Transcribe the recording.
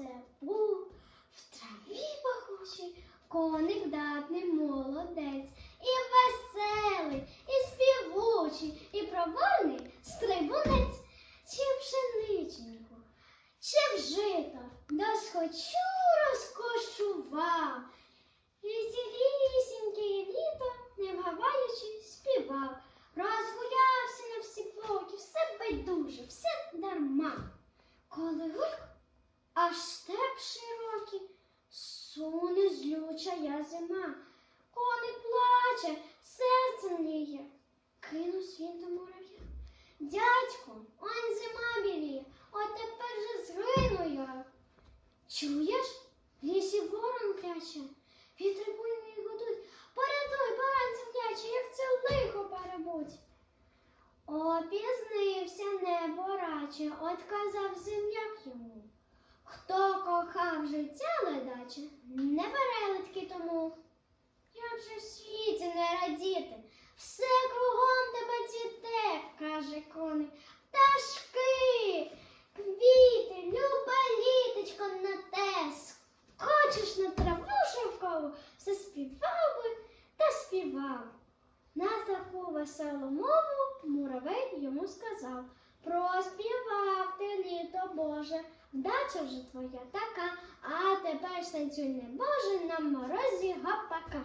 це був в траві пахучий, коник датний молодець, і веселий, і співучий, і проворний стрибунець, чи в пшеничнику, чи в жито розкошував. І цілісіньке літо, не вгаваючи, співав, розгулявся на всі боки, все байдуже, все дарма. Коли гульк аж степ широкий, суне злючая зима. Коник плаче, серце мліє, кинув він до мурав'я. Дядько, он зима біліє, от тепер же згину я. Чуєш? В лісі ворон кряче, вітри буйні гудуть. Порятуй, баранця м'яче, як це лихо перебудь. Опізнився небораче, отказав земляк йому. Кохав життя ледаче, не верелитки тому. Як же в світі не радіти, все кругом тебе цвіте, каже коник. Пташки, квіти, люба літочко на те, скочиш на траву шовкову, все співав би та співав. На таку веселу мову муравей йому сказав. Проспівав Боже, вдача вже твоя така, а тепер ж танцюй не Боже на морозі гапака.